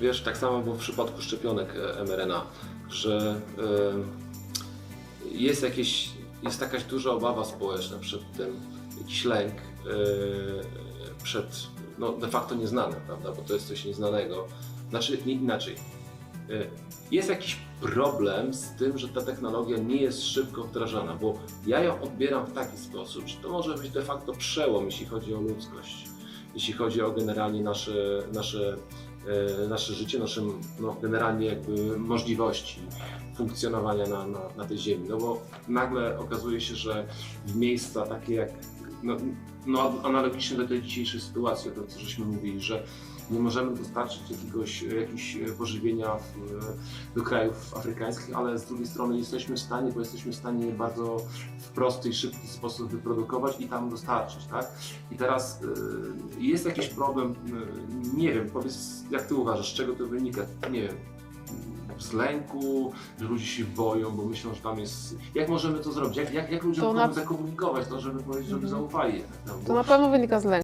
Wiesz, tak samo było w przypadku szczepionek e, mRNA, że e, jest jakieś, jest jakaś duża obawa społeczna przed tym, jakiś lęk e, przed, no de facto nieznanym, prawda, bo to jest coś nieznanego. Znaczy, nie, inaczej. Jest jakiś problem z tym, że ta technologia nie jest szybko wdrażana, bo ja ją odbieram w taki sposób, że to może być de facto przełom, jeśli chodzi o ludzkość, jeśli chodzi o generalnie nasze, nasze nasze życie, nasze no, generalnie jakby możliwości funkcjonowania na, na, na tej ziemi. No bo nagle okazuje się, że w miejsca takie jak no, no, analogiczne do tej dzisiejszej sytuacji, o tym co żeśmy mówili, że nie możemy dostarczyć jakiegoś, jakiegoś pożywienia w, do krajów afrykańskich, ale z drugiej strony jesteśmy w stanie, bo jesteśmy w stanie bardzo prosty i szybki sposób wyprodukować i tam dostarczyć, tak? I teraz y, jest jakiś problem, y, nie wiem, powiedz jak ty uważasz, z czego to wynika? Nie wiem, z lęku, że ludzie się boją, bo myślą, że tam jest... Jak możemy to zrobić? Jak, jak, jak ludziom To na- zakomunikować to, żeby powiedzieć, żeby Mhm. zaufali? To na pewno wynika z lęku.